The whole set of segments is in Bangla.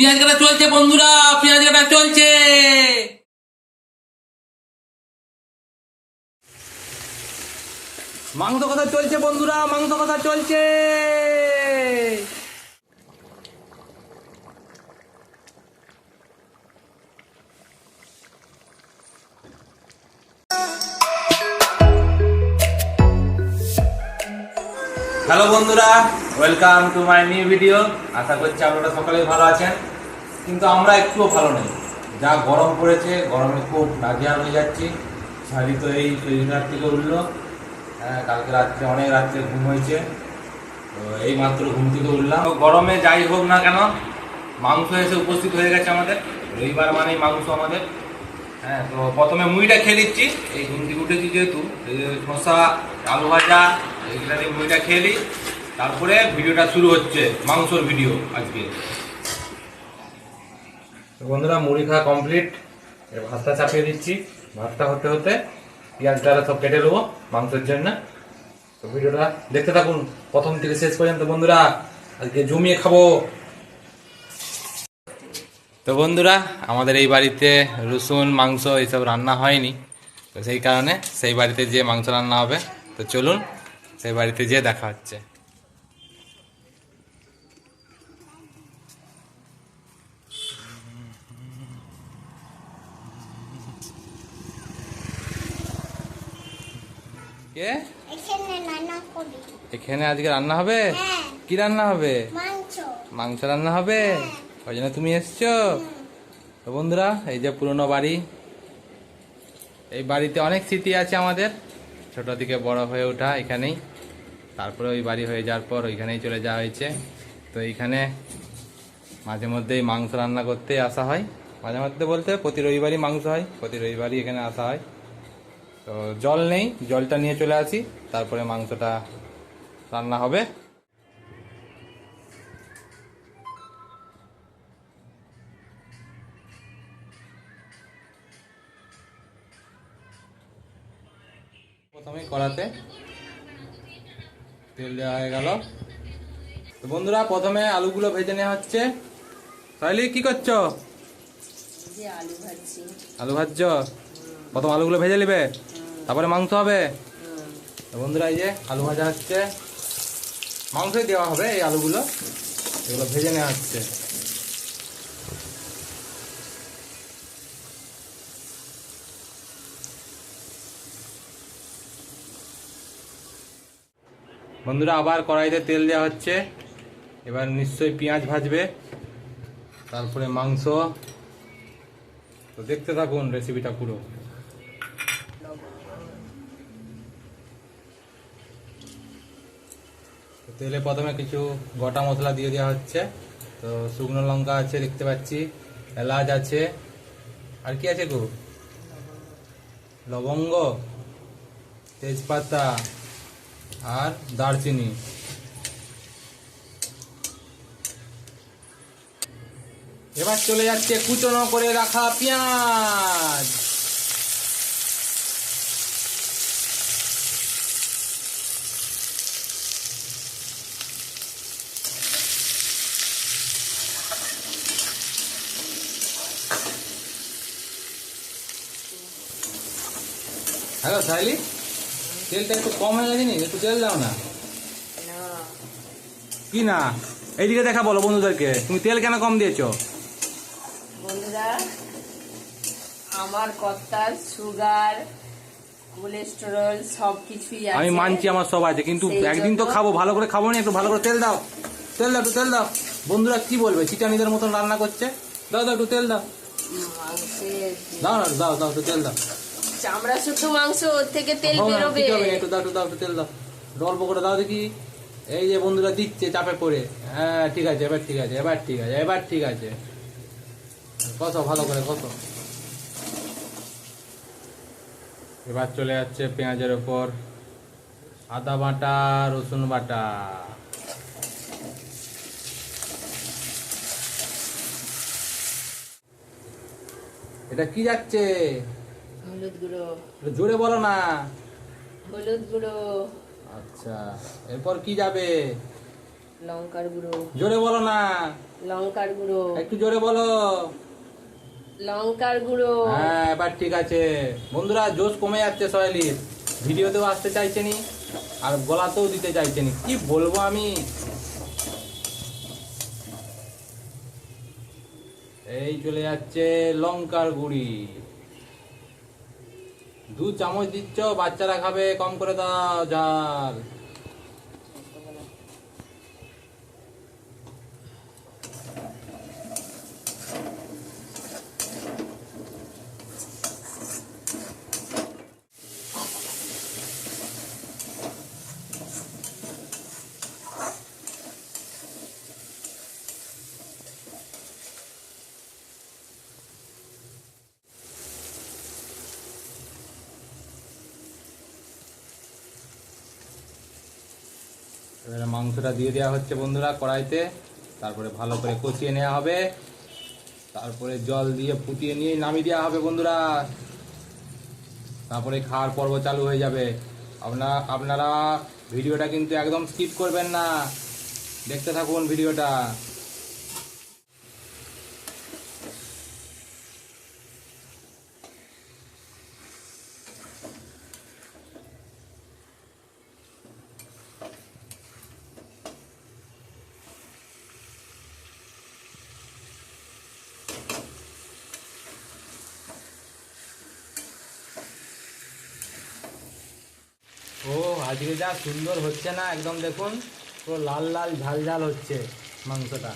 পেঁয়াজ কাটা চলছে বন্ধুরা পেঁয়াজ কাটা চলছে। মাংস কথা চলছে বন্ধুরা মাংস কথা চলছে। হ্যালো বন্ধুরা welcome to my new video আশা করছি আপনারা সকলেই ভালো আছেন। কিন্তু আমরা একটুও ভালো নেই। যা গরম পড়েছে, গরমে খুব নাজিয়ার হয়ে যাচ্ছি। শাড়ি তো এই রাত থেকে উঠল। হ্যাঁ কালকে রাত্রে অনেক রাত্রে ঘুম হয়েছে। তো এই মাত্র ঘুম থেকে উঠলাম। গরমে যাই হোক না কেন, মাংস এসে উপস্থিত হয়ে গেছে আমাদের। রবিবার মানেই মাংস আমাদের। হ্যাঁ তো প্রথমে মুড়িটা খেয়ে নিচ্ছি। এই ঘুম থেকে উঠেছি যেহেতু শসা, আলু ভাজা, এইগুলা মুড়িটা খেয়ে নিই। তারপরে ভিডিওটা শুরু হচ্ছে, মাংসর ভিডিও আজকে। বন্ধুরা, মুড়ি খাওয়া কমপ্লিট ভাতটা চাপিয়ে দিচ্ছি। ভাতটা হতে হতে পেঁয়াজটা সব কেটে নেব মাংসের জন্য। তো ভিডিওটা দেখতে থাকুন। প্রথম থেকে শেষ পর্যন্ত বন্ধুরা, আজকে জমিয়ে খাব। তো বন্ধুরা, আমাদের এই বাড়িতে রসুন, মাংস এইসব রান্না হয়নি। তো সেই কারণে সেই বাড়িতে যে মাংস রান্না হবে। তো চলুন, সেই বাড়িতে যেয়ে দেখা হচ্ছে। কে? এখানে রান্না করি। এখানে আজকে রান্না হবে? হ্যাঁ। কি রান্না হবে? মাংস। মাংস রান্না হবে? ওই জন্য তুমি এসছো? তো বন্ধুরা এই যে পুরনো বাড়ি। এই বাড়িতে অনেক স্মৃতি আছে আমাদের। ছোট থেকে বড় হয়ে ওঠা এখানেই। তারপরে ওই বাড়ি হয়ে যাওয়ার পর ওইখানেই চলে যাওয়া হয়েছে। তো এইখানে মাঝে মধ্যেই মাংস রান্না করতে আসা হয়। মাঝে মধ্যে বলতে প্রতি রবিবারই মাংস হয় প্রতি রবিবারই এখানে আসা হয়। তো জল নেই জলটা নিয়ে চলে আসি তারপরে মাংসটা রান্না হবে। প্রথমে কড়াতে তেল দেওয়া হয়ে গেল। তো বন্ধুরা প্রথমে আলুগুলো ভেজে নেওয়া হচ্ছে। তাহলে কি করছ? আলু ভাজছি। আলু ভাজছ? প্রথম আলুগুলো ভেজে নেবে? তারপরে মাংস হবে। বন্ধুরা, এই যে আলু ভাজা হচ্ছে। মাংসই দেওয়া হবে এই আলুগুলো। এগুলো ভেজে নেওয়া হচ্ছে। বন্ধুরা, আবার কড়াইতে তেল দেওয়া হচ্ছে। এবার নিশ্চয়ই পেঁয়াজ ভাজবে। তারপরে মাংস। তো দেখতে থাকুন রেসিপিটা পুরো। তেলে প্রথমে কিছু গোটা মশলা দিয়ে দেওয়া হচ্ছে। তো শুকনো লঙ্কা আছে দেখতে পাচ্ছি, এলাচ আছে। আর কি আছে গো? লবঙ্গ, তেজপাতা আর দারচিনি। এবার চলে যাচ্ছে কুচনো করে রাখা পেঁয়াজ। হ্যালো সাইলি তেলটা একটু কম হয়ে গেছে নি? একটু তেল দাও না। কি না? এইদিকে দেখা বলো বন্ধুদেরকে। তুমি তেল কেন কম দিয়েছ? বন্ধুরা আমার কর্তার সুগার কোলেস্টেরল সব কিছুই আছে। আমি মানছি আমার সব আছে কিন্তু একদিন তো খাব ভালো করে খাব না? একটু ভালো করে তেল দাও। তেল দাও একটু তেল দাও। বন্ধুরা কি বলবে? চিটানিদের মতন রান্না করছে। দাও দাও একটু তেল দাও। দাও না দাও দাও একটু তেল দাও। চামড়া শুদ্ধ মাংস ওর থেকে তেল হ্যাঁ, বেরোবে। একটু দাও একটু দাও একটু তেল দাও। অল্প করে দাও দেখি। এই যে বন্ধুরা দিচ্ছে চাপে পড়ে। হ্যাঁ ঠিক আছে এবার ঠিক আছে এবার ঠিক আছে এবার ঠিক আছে। কত ভালো করে কত এবার চলে যাচ্ছে পেঁয়াজের ওপর। আদা বাটা রসুন বাটা। এটা কি যাচ্ছে? হলুদ গুঁড়ো। জোরে বলো না। হলুদ গুঁড়ো। আচ্ছা এরপর কি যাবে? লঙ্কার গুঁড়ো। জোরে বলো না। লঙ্কার গুঁড়ো। একটু জোরে বলো। লঙ্কার গুঁড়ো। হ্যাঁ এবার ঠিক আছে। বন্ধুরা জোশ কমে যাচ্ছে সহেলির ভিডিওতেও আসতে চাইছে নি আর গলাতেও দিতে চাইছে নি। কি বলব আমি? এই চলে যাচ্ছে লঙ্কার গুঁড়ি। দু চামচ দিচ্ছ বাচ্চারা খাবে কম করে দাও ঝাল এবারে মাংসটা দিয়ে দেওয়া হচ্ছে বন্ধুরা কড়াইতে। তারপরে ভালো করে কষিয়ে নেওয়া হবে। তারপরে জল দিয়ে ফুটিয়ে নিয়ে নামিয়ে দেওয়া হবে বন্ধুরা। তারপরে খাওয়ার পর্ব চালু হয়ে যাবে। আপনারা আপনারা ভিডিওটা কিন্তু একদম স্কিপ করবেন না। দেখতে থাকুন ভিডিওটা। আজকে যা সুন্দর হচ্ছে না একদম দেখুন পুরো লাল লাল ঝাল ঝাল হচ্ছে মাংসটা।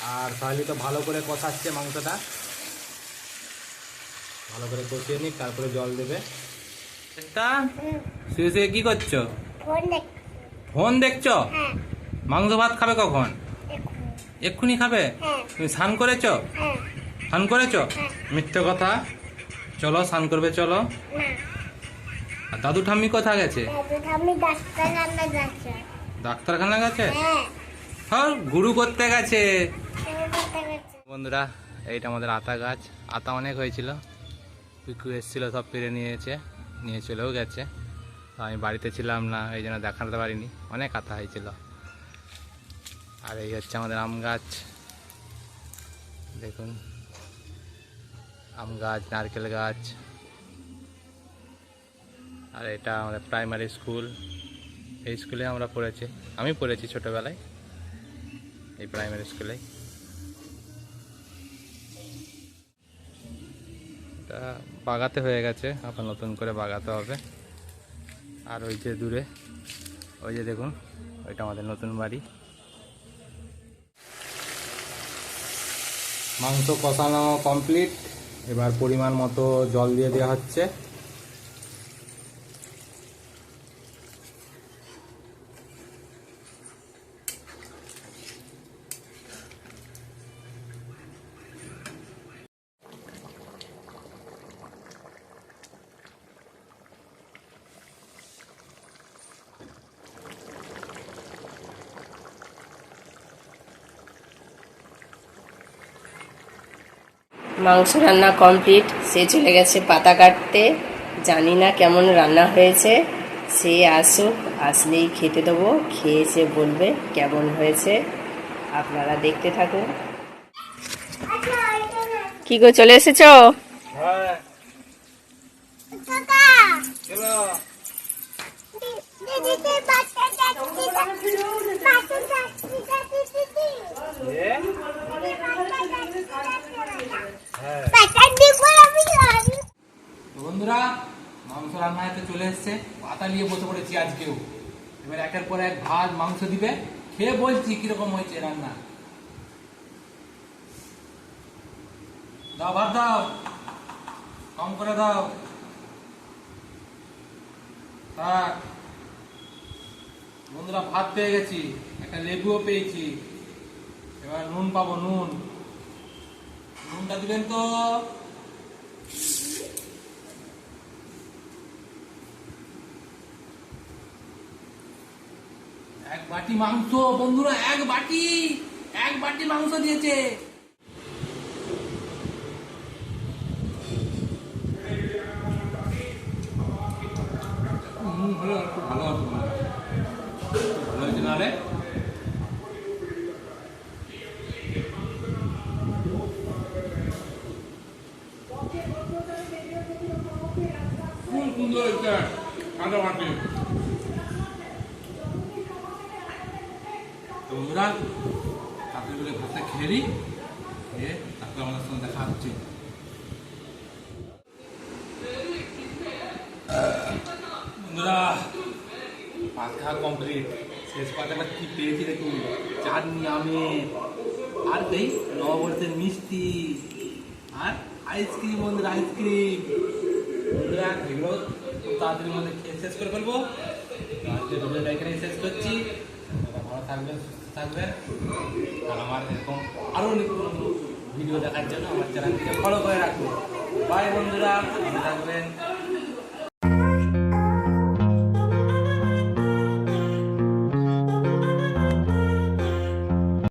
আর তাহলে তো ভালো করে কষাচ্ছে মাংসটা। ভালো করে কষিয়ে নিক তারপরে জল দেবে। এটা শুয়ে শুয়ে কি করছ? ফোন দেখছ। হ্যাঁ। মাংস ভাত খাবে কখন? এক্ষুনি। খাবে? হ্যাঁ। তুমি স্নান করেছ? হ্যাঁ। স্নান করেছ। মিথ্যে কথা। চলো স্নান করবে চলো। না। আর দাদু ঠাম্মি কোথায় গেছে? ডাক্তারখানা গেছে। হ্যাঁ। হ্যাঁ গুরু করতে গেছে। বন্ধুরা এইটা আমাদের আতা গাছ। আতা অনেক হয়েছিল। পিকু এসেছিল সব পেরে নিয়েছে। নিয়ে চলেও গেছে। আমি বাড়িতে ছিলাম না এই জন্য দেখাতে পারিনি। অনেক আতা হয়েছিল। আর এই হচ্ছে আমাদের আম গাছ। দেখুন। আম গাছ নারকেল গাছ। আর এটা আমাদের প্রাইমারি স্কুল এই স্কুলে আমরা পড়েছি। আমি পড়েছি ছোটোবেলায়। এই প্রাইমারি স্কুলে এটা বাগাতে হয়ে গেছে। আবার নতুন করে বাগাতে হবে। আর ওই যে দূরে, ওই যে দেখুন, ওইটা আমাদের নতুন বাড়ি। মাংস কষানো কমপ্লিট এবার পরিমাণ মতো জল দিয়ে দেওয়া হচ্ছে। মাংস রান্না কমপ্লিট। সে চলে গেছে পাতা কাটতে। জানি না কেমন রান্না হয়েছে। সে আসুক আসলেই খেতে দেবো। খেয়ে সে বলবে কেমন হয়েছে। আপনারা দেখতে থাকুন। কি গো চলে এসেছ? হ্যাঁ কাকা চলো দিদিতে বাচ্চা যাচ্ছি বাচ্চা যাচ্ছি যাচ্ছি দিদি হ্যাঁ বাচ্চা দিব আমি জানি তো বন্ধুরা, মাংস রান্না চলে এসছে। পাতা নিয়ে বসে পড়েছি আজকেও। এবার একের পর এক ভাত, মাংস দিবে। খেয়ে বলছি কীরকম হয়েছে রান্না। দাও ভাত দাও। কম করে দাও। বন্ধুরা, ভাত পেয়ে গেছি। একটা লেবুও পেয়েছি। এবার নুন পাবো, নুন। নুনটা দিবেন তো? বাটি মাংস বন্ধুরা এক বাটি এক বাটি মাংস দিয়েছে হুম, ভালো, একটু ভালো আছে মনে হয়। একটু ভালো হয়েছে না রে? ভালো মাটি তো বন্ধুরা আপনি বলে ভাতটা খেয়ে নিই খেয়ে তারপরে আমাদের সঙ্গে বন্ধুরা ভাত খাওয়া কমপ্লিট শেষ পাতাটা কি পেয়েছি দেখুন, চাটনি, আমের, আর এই নববর্ষের মিষ্টি, আর আইসক্রিম বন্ধুরা আইসক্রিম বন্ধুরা, এগুলো তাড়াতাড়ির মধ্যে খেয়ে শেষ করে ফেলব। এখানেই শেষ করছি। ভালো থাকবেন, সুস্থ থাকবেন। আর আমার এরকম আরও নতুন ভিডিও দেখার জন্য আমার চ্যানেলটিকে ফলো করে রাখুন। বাই বন্ধুরা ভালো থাকবেন।